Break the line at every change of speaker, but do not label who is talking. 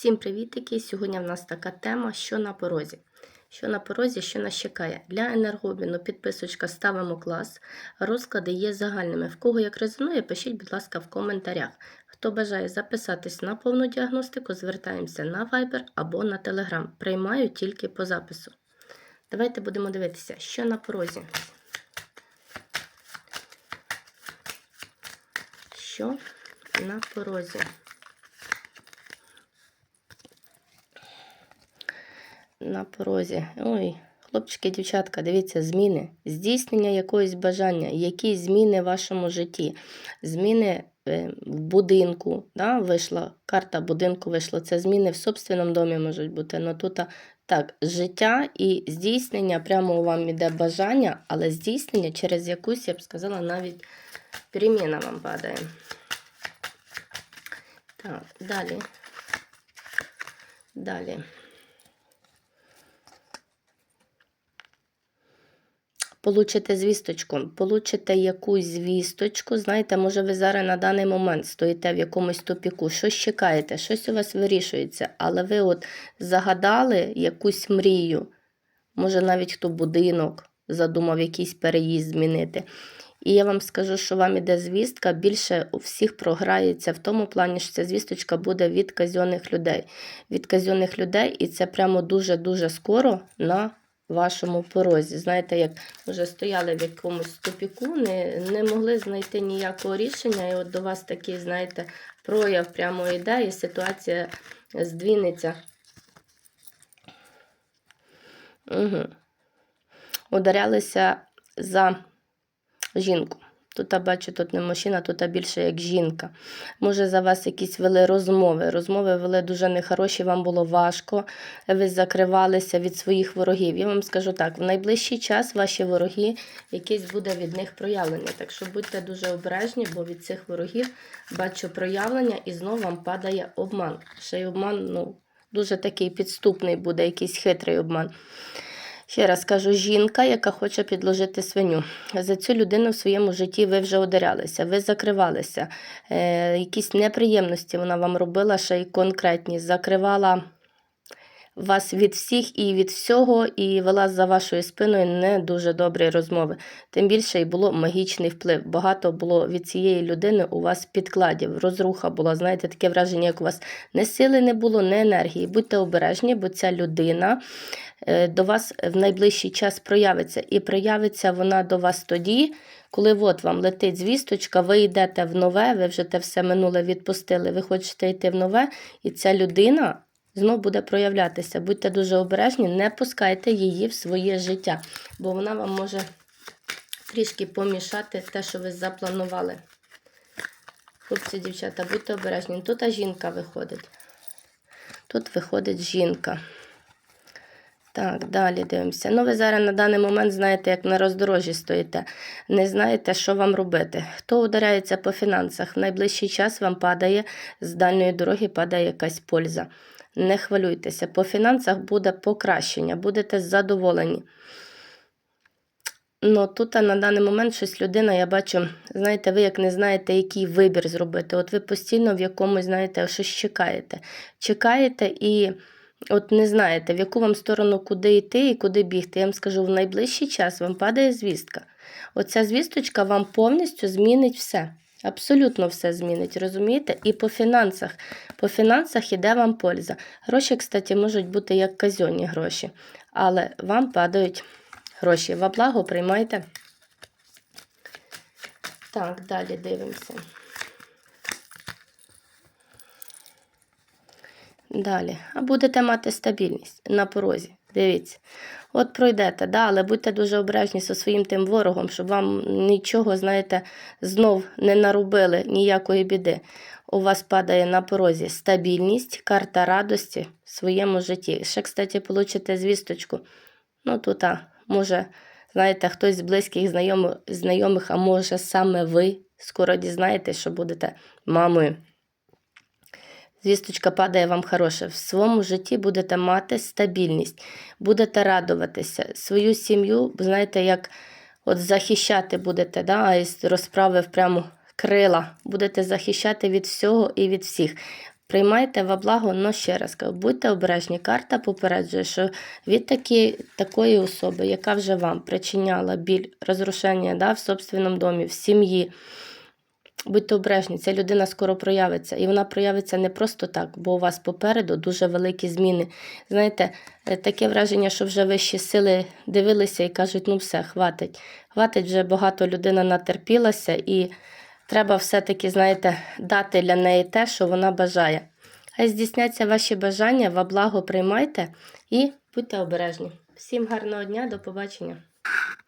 Всім привітики! Сьогодні в нас така тема, що на порозі. Що на порозі, що нас чекає. Для енергообміну підписочка ставимо клас. Розклади є загальними. В кого як резонує, пишіть, будь ласка, в коментарях. Хто бажає записатись на повну діагностику, звертаємося на Viber або на Telegram. Приймаю тільки по запису. Давайте будемо дивитися, що на порозі. Що на порозі. На порозі. Ой, хлопчики, дівчатка, дивіться, зміни, здійснення якогось бажання, які зміни в вашому житті, зміни е, в будинку. Да, вийшла, карта будинку вийшла. Це зміни в собственному домі можуть бути. Ну тут так, життя і здійснення, прямо вам іде бажання, але здійснення через якусь, я б сказала, навіть переміна вам падає. Так, далі. Далі. Получите звісточку, получите якусь звісточку. Знаєте, може, ви зараз на даний момент стоїте в якомусь тупіку, щось чекаєте, щось у вас вирішується, але ви от загадали якусь мрію, може, навіть хто будинок задумав якийсь переїзд змінити. І я вам скажу, що вам іде звістка, більше у всіх програється в тому плані, що ця звісточка буде від казьонних людей. Від казьонних людей, і це прямо дуже-дуже скоро на вашому порозі. Знаєте, як вже стояли в якомусь тупіку, не не могли знайти ніякого рішення, і от до вас такий, знаєте, прояв прямо йде, і ситуація здвінеться. Угу. Ударялися за жінку. Тут бачу, тут не мужчина, тут більше як жінка. Може, за вас якісь вели розмови. Розмови вели дуже нехороші, вам було важко, ви закривалися від своїх ворогів. Я вам скажу так: в найближчий час ваші вороги, якесь буде від них проявлення. Так що будьте дуже обережні, бо від цих ворогів бачу проявлення і знову вам падає обман. Ще й обман, ну, дуже такий підступний буде, якийсь хитрий обман. Ще раз кажу, жінка, яка хоче підложити свиню. За цю людину в своєму житті ви вже ударялися, ви закривалися. Е, Якісь неприємності вона вам робила, ще й конкретні. Закривала вас від всіх і від всього, і вела за вашою спиною не дуже добрі розмови. Тим більше і було магічний вплив. Багато було від цієї людини у вас підкладів. Розруха була. Знаєте, таке враження, як у вас не сили не було, не енергії. Будьте обережні, бо ця людина. Е, до вас в найближчий час проявиться. І проявиться вона до вас тоді, коли от вам летить звісточка, ви йдете в нове, ви вже те все минуле відпустили, ви хочете йти в нове, і ця людина знов буде проявлятися. Будьте дуже обережні, не пускайте її в своє життя, бо вона вам може трішки помішати те, що ви запланували. Хлопці, дівчата, будьте обережні. Тут жінка виходить. Тут виходить жінка. Так, далі дивимося. Ну, ви зараз на даний момент знаєте, як на роздорожжі стоїте. Не знаєте, що вам робити. Хто ударяється по фінансах? В найближчий час вам падає, з дальньої дороги падає якась польза. Не хвилюйтеся, по фінансах буде покращення, будете задоволені. Ну, тут на даний момент щось людина, я бачу, знаєте, ви як не знаєте, який вибір зробити. От ви постійно в якомусь, знаєте, щось чекаєте. Чекаєте і. От не знаєте, в яку вам сторону куди йти і куди бігти. Я вам скажу, в найближчий час вам падає звістка. Оця звісточка вам повністю змінить все. Абсолютно все змінить, розумієте? І по фінансах. По фінансах іде вам польза. Гроші, кстати, можуть бути як казьонні гроші, але вам падають гроші. Во благо приймайте. Так, далі дивимося. Далі. А будете мати стабільність на порозі. Дивіться. От пройдете, да, але будьте дуже обережні зі своїм тим ворогом, щоб вам нічого, знаєте, знов не нарубили, ніякої біди. У вас падає на порозі стабільність, карта радості в своєму житті. Ще, кстати, получите звісточку. Ну, тут, а, може, знаєте, хтось з близьких знайомих, знайомих, а може саме ви скоро дізнаєтесь, що будете мамою. Звісточка падає вам хороше. В своєму житті будете мати стабільність, будете радуватися. Свою сім'ю, знаєте, як от захищати будете, да, із розправив прямо крила, будете захищати від всього і від всіх. Приймайте во благо, но ще раз кажу, будьте обережні. Карта попереджує, що від такі, такої особи, яка вже вам причиняла біль, розрушення да, в собственному домі, в сім'ї. Будьте обережні, ця людина скоро проявиться. І вона проявиться не просто так, бо у вас попереду дуже великі зміни. Знаєте, е, таке враження, що вже вищі сили дивилися і кажуть, ну все, хватить. Хватить, вже багато людина натерпілася, і треба все-таки, знаєте, дати для неї те, що вона бажає. Хай здійсняться ваші бажання, во благо приймайте і будьте обережні. Всім гарного дня, до побачення.